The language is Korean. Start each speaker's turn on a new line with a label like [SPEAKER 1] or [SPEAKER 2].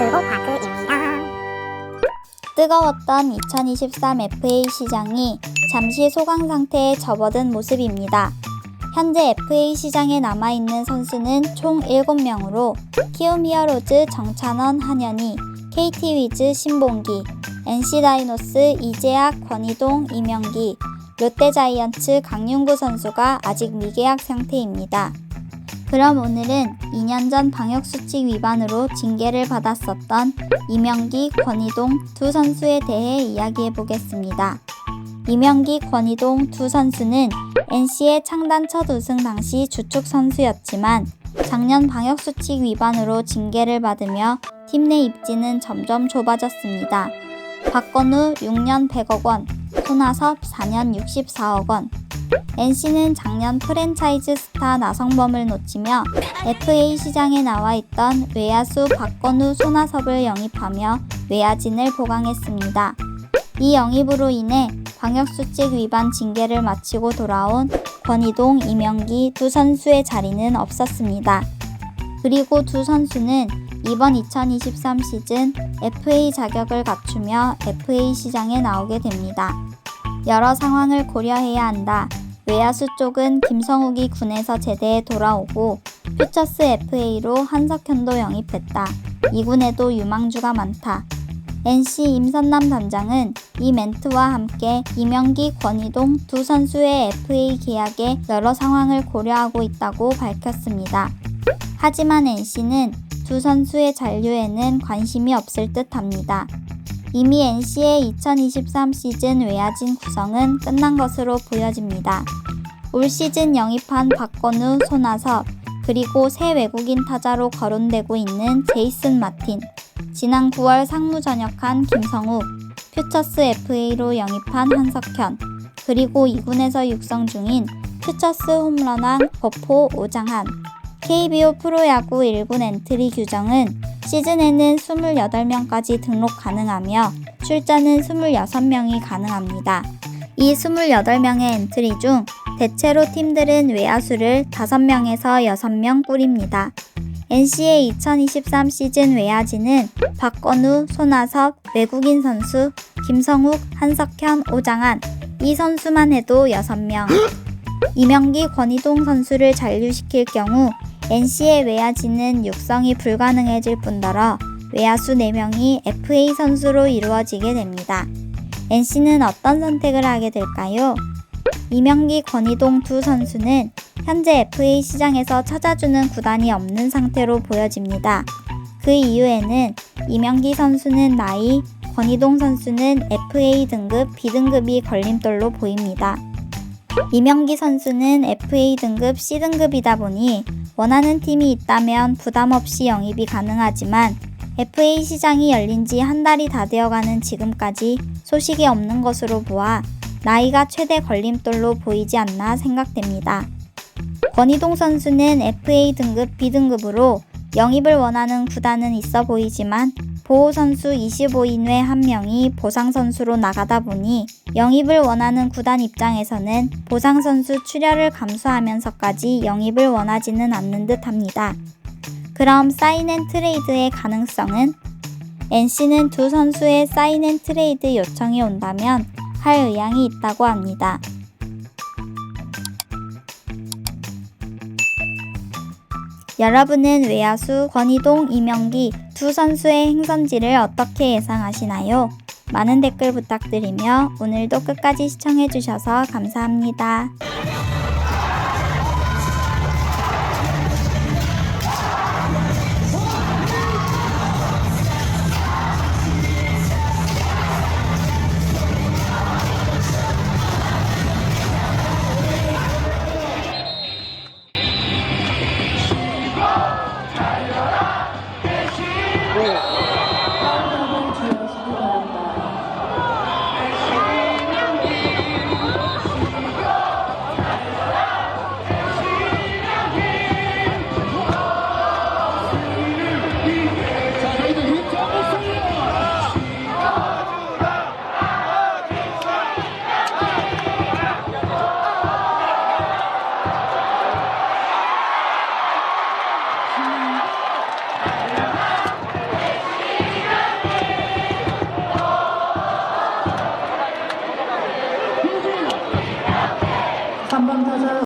[SPEAKER 1] 주호파크입니다.
[SPEAKER 2] 뜨거웠던 2023 FA 시장이 잠시 소강 상태에 접어든 모습입니다. 현재 FA 시장에 남아있는 선수는 총 7명으로 키움 히어로즈 정찬원 한현희, KT 위즈 신봉기, NC 다이노스 이재학 권희동 이명기, 롯데 자이언츠 강윤구 선수가 아직 미계약 상태입니다. 그럼 오늘은 2년 전 방역수칙 위반으로 징계를 받았었던 이명기, 권희동 두 선수에 대해 이야기해 보겠습니다. 이명기, 권희동 두 선수는 NC의 창단 첫 우승 당시 주축 선수였지만 작년 방역수칙 위반으로 징계를 받으며 팀 내 입지는 점점 좁아졌습니다. 박건우 6년 100억 원, 손아섭 4년 64억 원, NC는 작년 프랜차이즈 스타 나성범을 놓치며 FA 시장에 나와 있던 외야수 박건우, 손아섭을 영입하며 외야진을 보강했습니다. 이 영입으로 인해 방역수칙 위반 징계를 마치고 돌아온 권희동, 이명기 두 선수의 자리는 없었습니다. 그리고 두 선수는 이번 2023 시즌 FA 자격을 갖추며 FA 시장에 나오게 됩니다. 여러 상황을 고려해야 한다. 외야수 쪽은 김성욱이 군에서 제대에 돌아오고 퓨처스 FA로 한석현도 영입했다. 2군에도 유망주가 많다. NC 임선남 단장은 이 멘트와 함께 이명기, 권희동 두 선수의 FA 계약에 여러 상황을 고려하고 있다고 밝혔습니다. 하지만 NC는 두 선수의 잔류에는 관심이 없을 듯 합니다. 이미 NC의 2023 시즌 외야진 구성은 끝난 것으로 보여집니다. 올 시즌 영입한 박건우, 손아섭, 그리고 새 외국인 타자로 거론되고 있는 제이슨 마틴, 지난 9월 상무 전역한 김성욱, 퓨처스 FA로 영입한 한석현, 그리고 2군에서 육성 중인 퓨처스 홈런왕 버포 오장한, KBO 프로야구 1군 엔트리 규정은 시즌에는 28명까지 등록 가능하며 출전은 26명이 가능합니다. 이 28명의 엔트리 중 대체로 팀들은 외야수를 5명에서 6명 꾸립니다. NC의 2023 시즌 외야진은 박건우, 손아섭, 외국인 선수, 김성욱, 한석현, 오장한 이 선수만 해도 6명. 이명기, 권희동 선수를 잔류시킬 경우 NC의 외야진은 육성이 불가능해질 뿐더러 외야수 4명이 FA 선수로 이루어지게 됩니다. NC는 어떤 선택을 하게 될까요? 이명기, 권희동 두 선수는 현재 FA 시장에서 찾아주는 구단이 없는 상태로 보여집니다. 그 이유에는 이명기 선수는 나이, 권희동 선수는 FA 등급 B등급이 걸림돌로 보입니다. 이명기 선수는 FA 등급 C등급이다 보니 원하는 팀이 있다면 부담 없이 영입이 가능하지만 FA 시장이 열린 지 한 달이 다 되어가는 지금까지 소식이 없는 것으로 보아 나이가 최대 걸림돌로 보이지 않나 생각됩니다. 권희동 선수는 FA 등급 B등급으로 영입을 원하는 구단은 있어 보이지만 보호 선수 25인 외 한 명이 보상 선수로 나가다 보니 영입을 원하는 구단 입장에서는 보상 선수 출혈을 감수하면서까지 영입을 원하지는 않는 듯 합니다. 그럼 사인앤 트레이드의 가능성은? NC는 두 선수의 사인앤 트레이드 요청이 온다면 할 의향이 있다고 합니다. 여러분은 외야수 권희동, 이명기 두 선수의 행선지를 어떻게 예상하시나요? 많은 댓글 부탁드리며 오늘도 끝까지 시청해주셔서 감사합니다.